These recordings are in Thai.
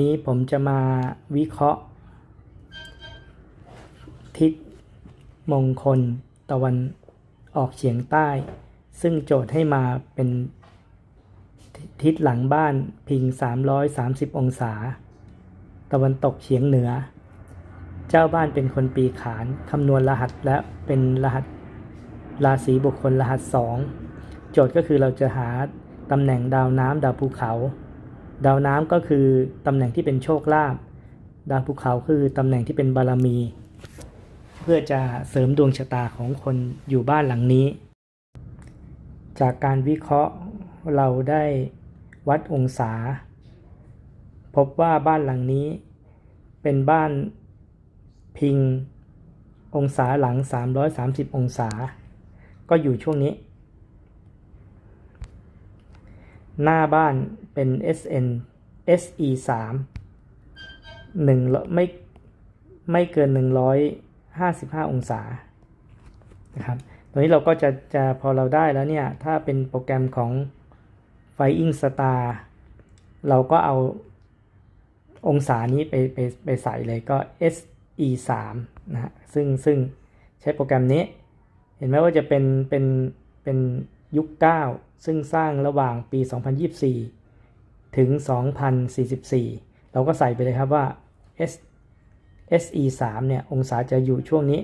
นี้ผมจะมาวิเคราะห์ ทิศมงคลตะวันออกเฉียงใต้ ซึ่งโจทย์ให้มาเป็นทิศหลังบ้านพิง 330 องศา ตะวันตกเฉียงเหนือ เจ้าบ้านเป็นคนปีขานคำนวณรหัสและเป็นรหัสราศีบุคคลรหัสสองโจทย์ก็คือเราจะหาตำแหน่งดาวน้ำดาวภูเขา ดาวน้ำก็คือตำแหน่งที่เป็นโชคลาภดาวภูเขาคือตำแหน่งที่เป็นบารมี เพื่อจะเสริมดวงชะตาของคนอยู่บ้านหลังนี้ จากการวิเคราะห์เราได้วัดองศา พบว่าบ้านหลังนี้ เป็นบ้านพิงองศาหลัง 330 องศา ก็อยู่ช่วงนี้ หน้าบ้าน เป็น SN SE 3หนึ่งไม่ไม่เกิน 155 องศานะครับตรงนี้เราก็จะจะพอเราได้แล้วเนี่ย ถ้าเป็นโปรแกรมของ Flying Star เราก็เอาองศานี้ไปไปไปใส่เลยก็ SE 3นะฮะซึ่งซึ่งใช้โปรแกรมนี้ เห็นไหมว่าจะเป็นเป็นเป็นยุค 9 ซึ่งสร้างระหว่างปี 2024 ถึง 2044 เราก็ใส่ไปเลยครับว่า S SE 3เนี่ย องศาจะอยู่ช่วงนี้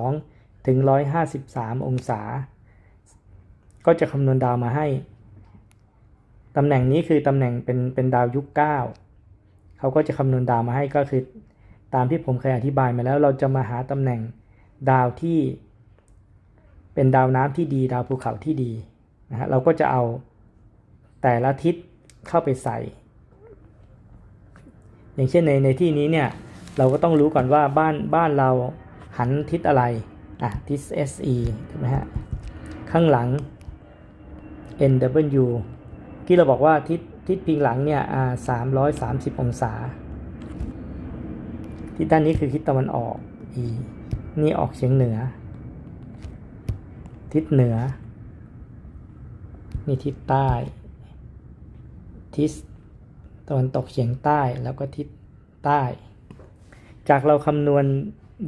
142 ถึง 153 องศา ก็จะคำนวณดาวมาให้ ตำแหน่งนี้คือตำแหน่งเป็นเป็นดาวยุค 9 เขาก็จะคำนวณดาวมาให้ก็คือ ตามที่ผมเคยอธิบายมาแล้ว เราจะมาหาตำแหน่งดาวที่ เป็นดาวน้ำที่ดี ดาวภูเขาที่ดีนะฮะ เราก็จะเอาแต่ละทิศ เข้าไปใส่ อย่างเช่นในในที่นี้เนี่ยเราก็ต้องรู้ก่อนว่าบ้านบ้านเราหันทิศอะไร อะ ทิศ SE ถูกไหมฮะ ข้างหลัง NW ที่เราบอกว่าทิศทิศพิงหลังเนี่ยอ่า330องศา ทิศด้านนี้คือทิศตะวันออก E นี่ออกเฉียงเหนือ ทิศเหนือ นี่ทิศใต้ ทิศตะวันตกเฉียงใต้แล้วก็ทิศใต้ จากเราคำนวณ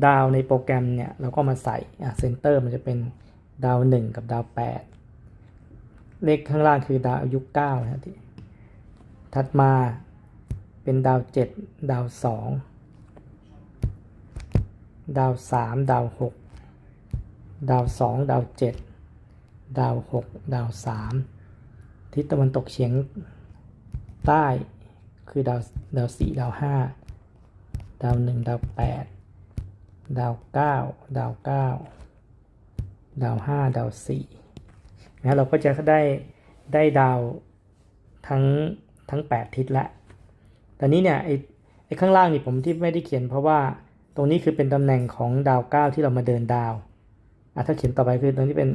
ดาวในโปรแกรมเนี่ยเราก็มาใส่เซนเตอร์มันจะเป็นดาว 1 กับดาว 8 เลขข้างล่างคือดาวอายุ9นะที่ถัดมาเป็นดาว 7 ดาว 2 ดาว 3 ดาว 6 ดาว 2 ดาว 7 ดาว 6 ดาว 3 ทิศตะวันตกเฉียง ใต้ คือดาวดาว4ดาว5ดาว1ดาว8ดดาว9ดาว9ดาว5ดาว4นะเราก็จะได้ได้ดาวทั้งทั้ง8ทิศละตอนนี้เนี่ยไอ้ไอ้ข้างล่างนี่ผมที่ไม่ได้เขียนเพราะว่าตรงนี้คือเป็นตำแหน่งของดาว9ที่เรามาเดินดาวอะถ้าเขียนต่อไปคือตรงนี้เป็น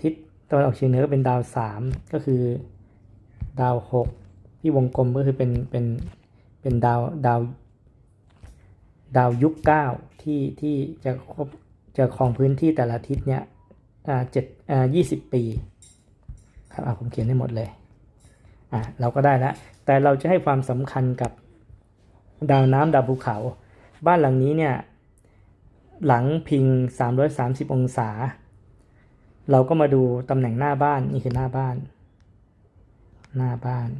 ทิศตะวันออกเฉียงเหนือก็เป็นดาว3ก็คือดาว6 ที่วงกลมก็คือเป็นเป็นเป็นดาวดาวดาวยุค9ที่ที่จะครบจะครองพื้นที่แต่ละทิศเนี่ยอ่าเจ็ดอ่ายี่สิบปีครับอ่าผมเขียนให้หมดเลยอ่าเราก็ได้แล้วแต่เราจะให้ความสำคัญกับดาวน้ำดาวภูเขา บ้านหลังนี้เนี่ยหลังพิง 330 องศา เราก็มาดูตำแหน่งหน้าบ้าน นี่คือหน้าบ้าน หน้าบ้าน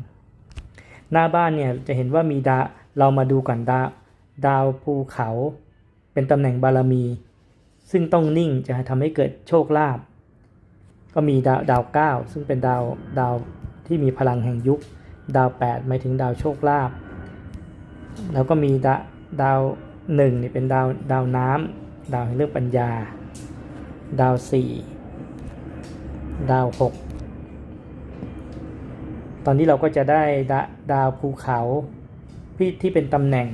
หน้าบ้านเนี่ยจะเห็นว่ามีดาเรามาดูก่อนดาดาวภูเขา เป็นตำแหน่งบารมี ซึ่งต้องนิ่งจะทำให้เกิดโชคลาภก็มีดาวดาวเก้าซึ่งเป็นดาวดาวที่มีพลังแห่งยุค ดาวแปดหมายถึงดาวโชคลาภแล้วก็มีดาดาวหนึ่งนี่เป็นดาวดาวน้ำดาวแห่งเรื่องปัญญา ดาวสี่ดาวหก ตอนนี้เราก็จะได้ดาดาวภูเขาที่ที่เป็นตำแหน่ง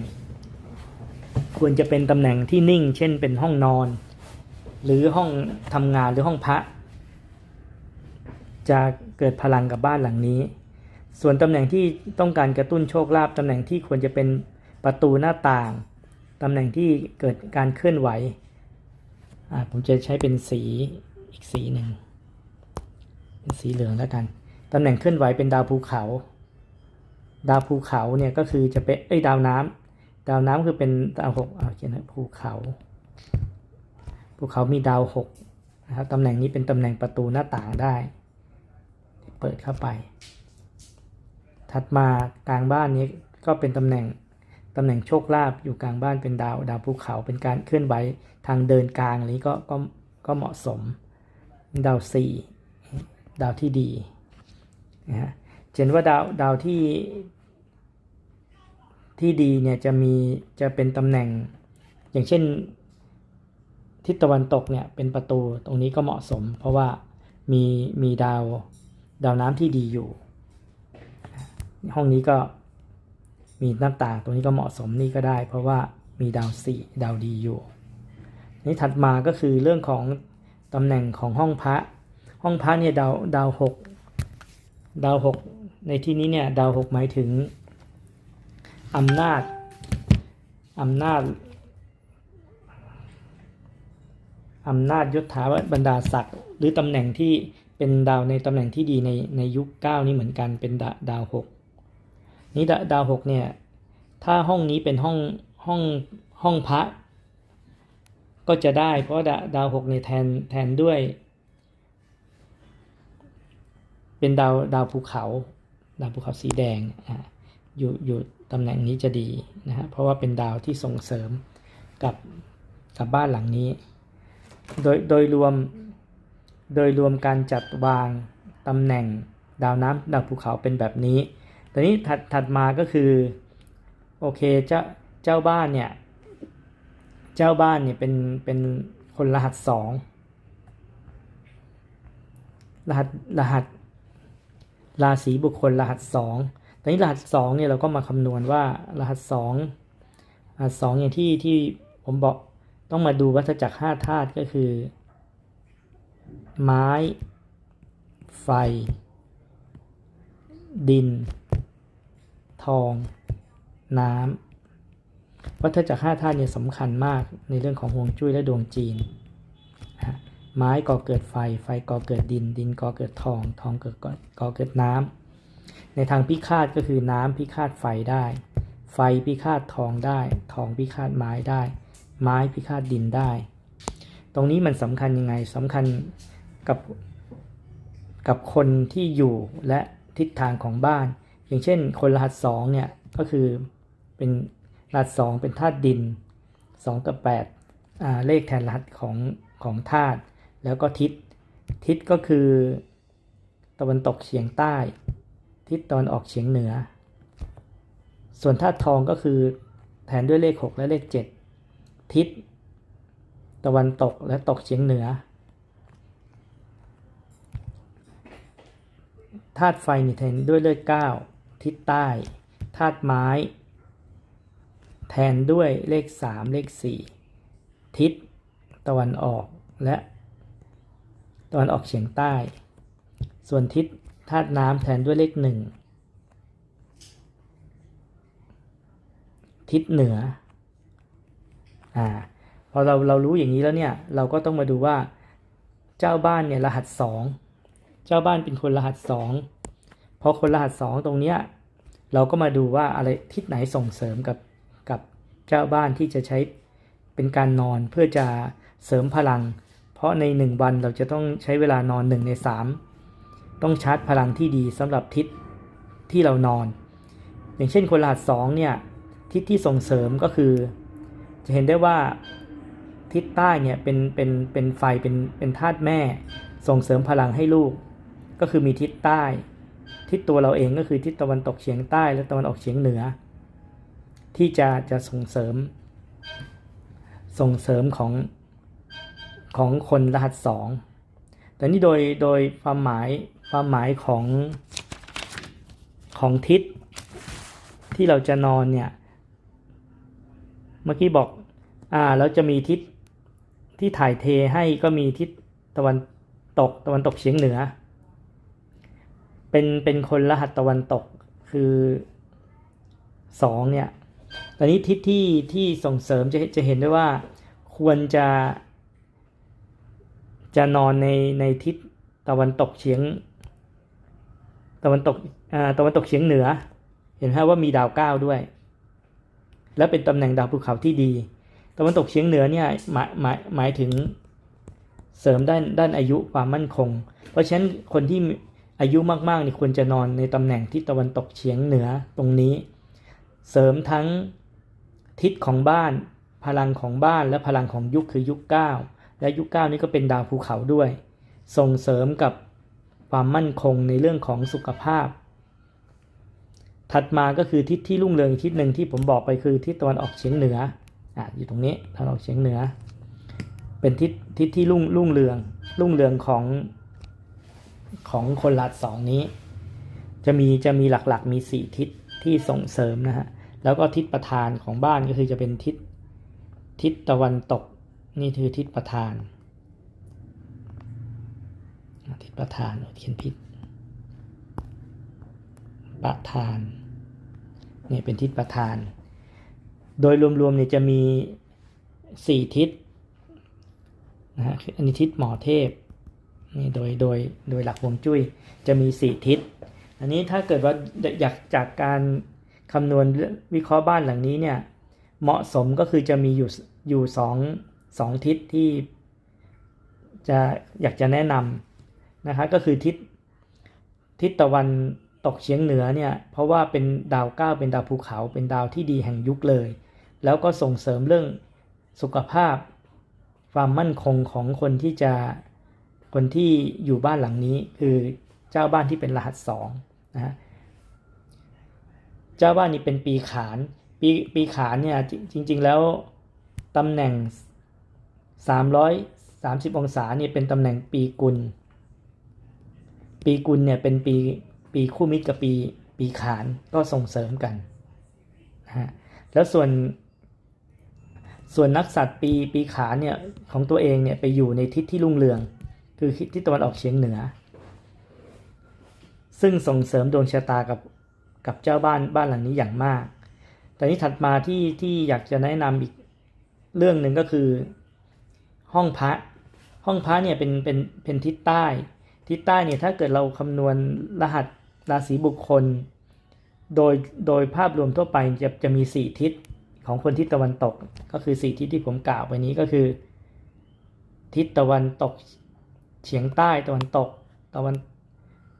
ควรจะเป็นตำแหน่งที่นิ่ง เช่นเป็นห้องนอน หรือห้องทำงานหรือห้องพระ จะเกิดพลังกับบ้านหลังนี้ ส่วนตำแหน่งที่ต้องการกระตุ้นโชคลาภตำแหน่งที่ควรจะเป็นประตูหน้าต่างตำแหน่งที่เกิดการเคลื่อนไหวผมจะใช้เป็นสีอีกสีหนึ่งเป็นสีเหลืองแล้วกัน ตำแหน่งเคลื่อนไหวเป็นดาวภูเขา ดาวภูเขาเนี่ยก็คือจะเป็นเอ้ดาวน้ำดาวน้ำคือเป็นดาวหกอ่าเขียนนะภูเขา ภูเขามีดาวหกนะครับตำแหน่งนี้เป็นตำแหน่งประตูหน้าต่างได้ เปิดเข้าไป ถัดมากลางบ้านนี้ก็เป็นตำแหน่งตำแหน่งโชคลาภอยู่กลางบ้านเป็นดาวดาวภูเขาเป็นการเคลื่อนไหวทางเดินกลางอันนี้ก็ก็ก็เหมาะสม ดาวสี่ดาวที่ดี นะฮะเห็นว่าดาวดาวที่ที่ดีเนี่ยจะมีจะเป็นตำแหน่ง อย่างเช่นทิศตะวันตกเนี่ยเป็นประตูตรงนี้ก็เหมาะสม เพราะว่ามีมีดาวดาวน้ำที่ดีอยู่ ห้องนี้ก็มีหน้าต่างตรงนี้ก็เหมาะสมนี่ก็ได้ เพราะว่ามีดาวสี่ดาวดีอยู่ นี่ถัดมาก็คือเรื่องของตำแหน่งของห้องพระ ห้องพระเนี่ยดาวดาวหก ดาวหกในที่นี้เนี่ยดาวหกหมายถึงอำนาจอำนาจอำนาจยศถาบรรดาศักดิ์หรือตำแหน่งที่เป็นดาวในตำแหน่งที่ดีในในยุคเก้านี่เหมือนกันเป็นดาดาวหกนี่ดาดาวหกเนี่ยถ้าห้องนี้เป็นห้องห้องห้องพระก็จะได้เพราะดาดาวหกเนี่ยแทนแทนด้วย เป็นดาวดาวภูเขา ดาวภูเขาสีแดงอ่าอยู่อยู่ตำแหน่งนี้จะดีนะฮะเพราะว่าเป็นดาวที่ส่งเสริมกับกับบ้านหลังนี้ โดยโดยรวมโดยรวมการจัดวางตำแหน่งดาวน้ำดาวภูเขาเป็นแบบนี้ตอนนี้ถัดถัดมาก็คือโอเคเจ้าเจ้าบ้านเนี่ยเจ้าบ้านเนี่ยเป็นเป็นคนรหัสสองรหัสรหัส ราศีบุคคลรหัสสองตอนนี้รหัสสองเนี่ยเราก็มาคำนวณว่ารหัสสองรหัสสองอย่างที่ที่ผมบอกต้องมาดูวัฏจักรห้าธาตุก็คือ ไม้ ไฟ ดิน ทอง น้ำวัฏจักรห้าธาตุเนี่ยสำคัญมากในเรื่องของฮวงจุ้ยและดวงจีนนะฮะ ไม้ก่อเกิดไฟ ไฟก่อเกิดดิน ดินก่อเกิดทอง ทองเกิดก่อเกิดน้ำในทางพิฆาตก็คือน้ำพิฆาตไฟได้ ไฟพิฆาตทองได้ ทองพิฆาตไม้ได้ ไม้พิฆาตดินได้ ตรงนี้มันสำคัญยังไงสำคัญกับกับคนที่อยู่และทิศทางของบ้าน อย่างเช่น คนรหัสสองเนี่ยก็คือเป็นรหัสสองเป็นธาตุดิน 2 กับ8อ่าเลขแทนรหัสของของธาตุ แล้วก็ทิศ ทิศก็คือ ตะวันตกเฉียงใต้ ทิศตะวันออกเฉียงเหนือ ส่วนธาตุทองก็คือแทนด้วยเลข 6 และเลข 7 ทิศ ตะวันตกและตกเฉียงเหนือธาตุไฟนี่แทนด้วยเลข 9 ทิศใต้ธาตุไม้ แทนด้วยเลข 3 เลข 4 ทิศ ตะวันออกและ ตะวันออกเฉียงใต้ ส่วนทิศธาตุน้ำแทนด้วยเลข1ทิศเหนืออ่าพอเราเรารู้อย่างนี้แล้วเนี่ย เราก็ต้องมาดูว่าเจ้าบ้านเนี่ยรหัสสองเจ้าบ้านเป็นคนรหัสสองพอคนรหัสสองตรงเนี้ยเราก็มาดูว่าอะไรทิศไหนส่งเสริมกับกับเจ้าบ้านที่จะใช้เป็นการนอนเพื่อจะเสริมพลัง ราะในหนึ่งวันเราจะต้องใช้เวลานอนหนึ่งในสามต้องชาร์จพลังที่ดีสำหรับทิศที่เรานอน อย่างเช่นคนรหัสสองเนี่ยทิศที่ส่งเสริมก็คือ จะเห็นได้ว่าทิศใต้เนี่ยเป็นเป็นเป็นไฟเป็นเป็นธาตุแม่ ส่งเสริมพลังให้ลูก ก็คือมีทิศใต้ ทิศตัวเราเองก็คือทิศตะวันตกเฉียงใต้และตะวันออกเฉียงเหนือ ที่จะจะส่งเสริม ส่งเสริมของ ของคนรหัสสองแต่นี่โดยโดยความหมายความหมายของของทิศที่เราจะนอนเนี่ย เมื่อกี้บอกอ่าเราจะมีทิศที่ถ่ายเทให้ก็มีทิศตะวันตกตะวันตกเฉียงเหนือ เป็นเป็นคนรหัสตะวันตกคือสองเนี่ยตอนนี้ทิศที่ที่ส่งเสริมจะจะเห็นได้ว่าควรจะ จะนอนในในทิศตะวันตกเฉียง ตะวันตกอ่าตะวันตกเฉียงเหนือ เห็นไหมว่ามีดาวเก้าด้วย และเป็นตำแหน่งดาวภูเขาที่ดี ตะวันตกเฉียงเหนือเนี่ยหมายหมายหมายถึงเสริมด้านด้านอายุความมั่นคง เพราะฉะนั้นคนที่อายุมากๆนี่ควรจะนอนในตำแหน่งที่ตะวันตกเฉียงเหนือตรงนี้ เสริมทั้งทิศของบ้าน พลังของบ้านและพลังของยุคคือยุคเก้า และยุคเก้านี้ก็เป็นดาวภูเขาด้วย ส่งเสริมกับความมั่นคงในเรื่องของสุขภาพ ถัดมาก็คือทิศที่รุ่งเรืองอีกทิศหนึ่งที่ผมบอกไปคือทิศตะวันออกเฉียงเหนืออะอยู่ตรงนี้ตะวันออกเฉียงเหนือ เป็นทิศทิศที่รุ่งรุ่งเรืองรุ่งเรืองของของคนลัดสองนี้ จะมีจะมีหลักๆมีสี่ทิศที่ส่งเสริมนะฮะแล้วก็ทิศประธานของบ้านก็คือจะเป็นทิศทิศตะวันตก นี่คือทิศประธาน ทิศประธานเขียนผิด ประธานเนี่ยเป็นทิศประธาน โดยรวมๆเนี่ยจะมีสี่ทิศนะฮะอันนี้ทิศหมอเทพนี่โดยโดยโดยหลักฮวงจุ้ยจะมีสี่ทิศ อันนี้ถ้าเกิดว่าอยากจากการคำนวณวิเคราะห์บ้านหลังนี้เนี่ยเหมาะสมก็คือจะมีอยู่อยู่สอง สองทิศที่จะอยากจะแนะนำนะคะก็คือทิศทิศตะวันตกเฉียงเหนือเนี่ยเพราะว่าเป็นดาวเก้าเป็นดาวภูเขาเป็นดาวที่ดีแห่งยุคเลย แล้วก็ส่งเสริมเรื่องสุขภาพ ความมั่นคงของคนที่จะคนที่อยู่บ้านหลังนี้คือเจ้าบ้านที่เป็นรหัสสองนะฮะเจ้าบ้านนี้เป็นปีขานปีปีขานเนี่ยจริง ๆ แล้วตำแหน่ง 330 องศาเนี่ยเป็นตำแหน่งปีกุล ปีกุลเนี่ยเป็นปีปีคู่มิตรกับปีปีขานก็ส่งเสริมกันนะฮะแล้วส่วน ส่วนนักสัตว์ปีปีขานเนี่ยของตัวเองเนี่ยไปอยู่ในทิศที่รุ่งเรือง คือทิศตะวันออกเฉียงเหนือ ซึ่งส่งเสริมดวงชะตากับกับเจ้าบ้านบ้านหลังนี้อย่างมาก แต่นี้ถัดมาที่ที่อยากจะแนะนำอีกเรื่องหนึ่งก็คือ ห้องพระ ห้องพระเนี่ยเป็นเป็นเป็นทิศใต้ ทิศใต้เนี่ยถ้าเกิดเราคำนวณรหัสราศีบุคคล โดยโดยภาพรวมทั่วไปจะจะมี 4 ทิศของคนทิศตะวันตกก็คือ 4 ทิศที่ผมกล่าวไปนี้ก็คือ ทิศตะวันตกเฉียงใต้ตะวันตก ตะวัน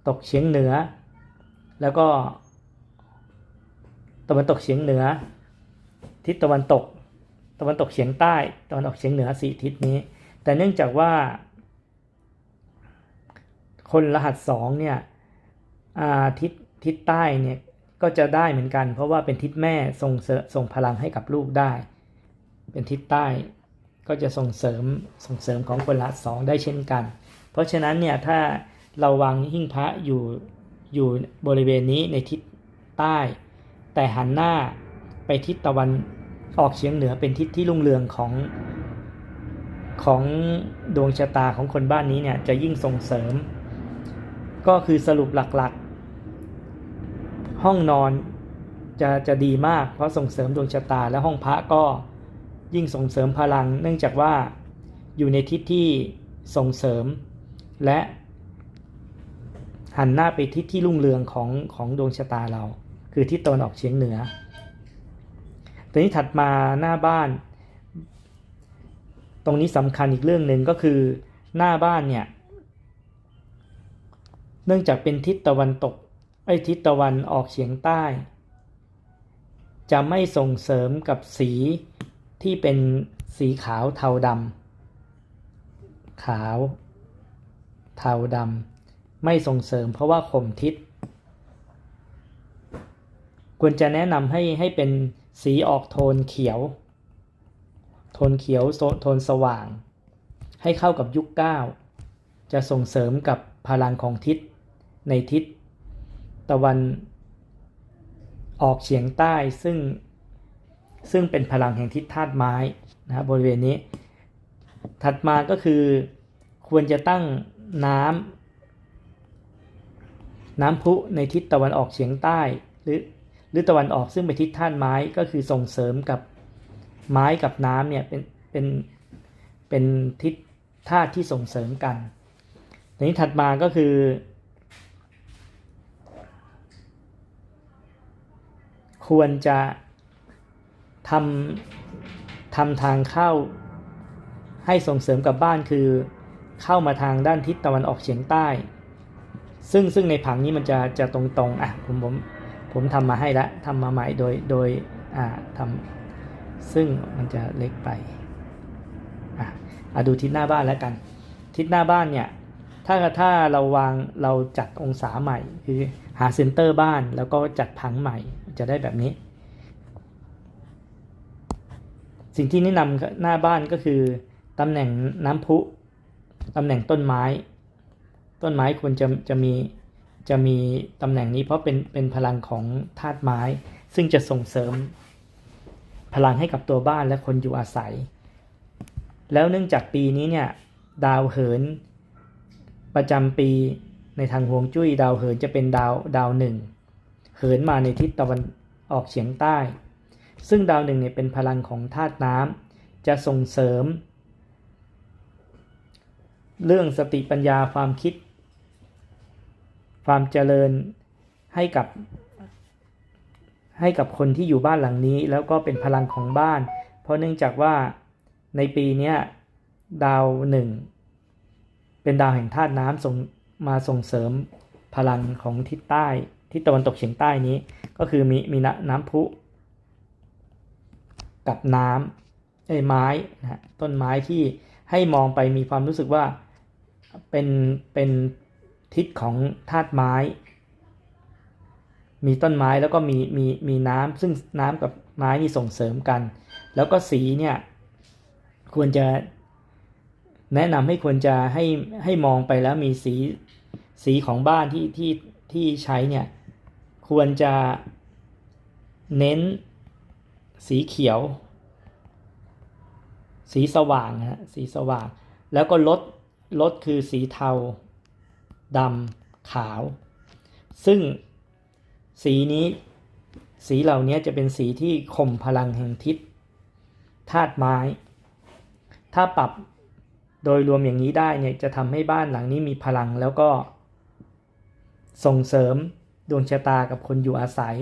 ตกเฉียงเหนือ แล้วก็ ตะวันตกเฉียงเหนือ ทิศตะวันตกะวันตกเฉียงใต้ตะวันออกเฉียงเหนือสี่ทิศนี้ แต่เนื่องจากว่า คนรหัสสองเนี่ยทิศทิศใต้เนี่ยก็จะได้เหมือนกัน เพราะว่าเป็นทิศแม่ส่งส่งพลังให้กับลูกได้ เป็นทิศใต้ก็จะส่งเสริมส่งเสริมของคนรหัสสองได้เช่นกัน เพราะฉะนั้นเนี่ยถ้าเราวางหิ้งพระอยู่อยู่บริเวณนี้ในทิศใต้ แต่หันหน้าไปทิศตะวัน ออกเฉียงเหนือเป็นทิศที่รุ่งเรืองของของดวงชะตาของคนบ้านนี้เนี่ยจะยิ่งส่งเสริม ก็คือสรุปหลักๆ ห้องนอนจะจะดีมากเพราะส่งเสริมดวงชะตาและห้องพระก็ยิ่งส่งเสริมพลัง เนื่องจากว่าอยู่ในทิศที่ส่งเสริม และหันหน้าไปทิศที่รุ่งเรืองของของดวงชะตาเรา คือทิศตะวันออกเฉียงเหนือ ตอนนี้ถัดมาหน้าบ้าน ตรงนี้สำคัญอีกเรื่องหนึ่งก็คือหน้าบ้านเนี่ยเนื่องจากเป็นทิศตะวันตกไอ้ทิศตะวันออกเฉียงใต้ จะไม่ส่งเสริมกับสีที่เป็นสีขาวเทาดำขาว เทาดำไม่ส่งเสริมเพราะว่าข่มทิศควรจะแนะนำให้ให้เป็น สีออกโทนเขียว โทนเขียวโทนสว่าง ให้เข้ากับยุคเก้าจะส่งเสริมกับพลังของทิศ ในทิศ ตะวันออกเฉียงใต้ซึ่ง ซึ่งเป็นพลังแห่งทิศธาตุไม้นะครับบริเวณนี้ ถัดมาก็คือควรจะตั้งน้ำน้ำพุในทิศตะวันออกเฉียงใต้ หรือ หรือตะวันออกซึ่งเป็นทิศธาตุไม้ก็คือส่งเสริมกับไม้กับน้ำเนี่ยเป็นเป็นเป็นทิศธาตุที่ส่งเสริมกันทีนี้ถัดมาก็คือ ควรจะทำทำทางเข้าให้ส่งเสริมกับบ้านคือเข้ามาทางด้านทิศตะวันออกเฉียงใต้ ซึ่งซึ่งในผังนี้มันจะจะตรงๆอะผมผม ผมทำมาให้ละทำมาใหม่โดยโดยอ่าทำซึ่งมันจะเล็กไปอะอะดูทิศหน้าบ้านแล้วกัน ทิศหน้าบ้านเนี่ยถ้าถ้าเราวางเราจัดองศาใหม่ คือหาเซนเตอร์บ้านแล้วก็จัดผังใหม่จะได้แบบนี้ สิ่งที่แนะนำหน้าบ้านก็คือตำแหน่งน้ำพุตำแหน่งต้นไม้ ต้นไม้ควรจะจะมี จะมีตำแหน่งนี้เพราะเป็นเป็นพลังของธาตุไม้ ซึ่งจะส่งเสริมพลังให้กับตัวบ้านและคนอยู่อาศัย แล้วเนื่องจากปีนี้เนี่ยดาวเหิน ประจำปีในทางฮวงจุ้ยดาวเหินจะเป็นดาวดาวหนึ่งเหินมาในทิศตะวันออกเฉียงใต้ ซึ่งดาวหนึ่งเนี่ยเป็นพลังของธาตุน้ำจะส่งเสริม เรื่องสติปัญญาความคิด ความเจริญให้กับ ให้กับคนที่อยู่บ้านหลังนี้ แล้วก็เป็นพลังของบ้าน เพราะเนื่องจากว่าในปีนี้ดาวหนึ่งเป็นดาวแห่งธาตุน้ำส่งมาส่งเสริมพลังของทิศใต้ทิศตะวันตกเฉียงใต้นี้ก็คือมีมีน้ำพุกับน้ำไอ้ไม้นะต้นไม้ที่ให้มองไปมีความรู้สึกว่าเป็นเป็น ทิศของธาตุไม้ มีต้นไม้แล้วก็มีมีมีน้ำซึ่งน้ำกับไม้นี่ส่งเสริมกัน แล้วก็สีเนี่ยควรจะแนะนำให้ควรจะให้ให้มองไปแล้วมีสีสีของบ้านที่ที่ที่ใช้เนี่ยควรจะเน้นสีเขียว สีสว่างนะฮะสีสว่าง แล้วก็ลดลดคือสีเทา ดำขาว ซึ่งสีนี้สีเหล่านี้จะเป็นสีที่ข่มพลังแห่งทิศธาตุไม้ ถ้าปรับโดยรวมอย่างนี้ได้เนี่ยจะทำให้บ้านหลังนี้มีพลังแล้วก็ส่งเสริมดวงชะตากับคนอยู่อาศัย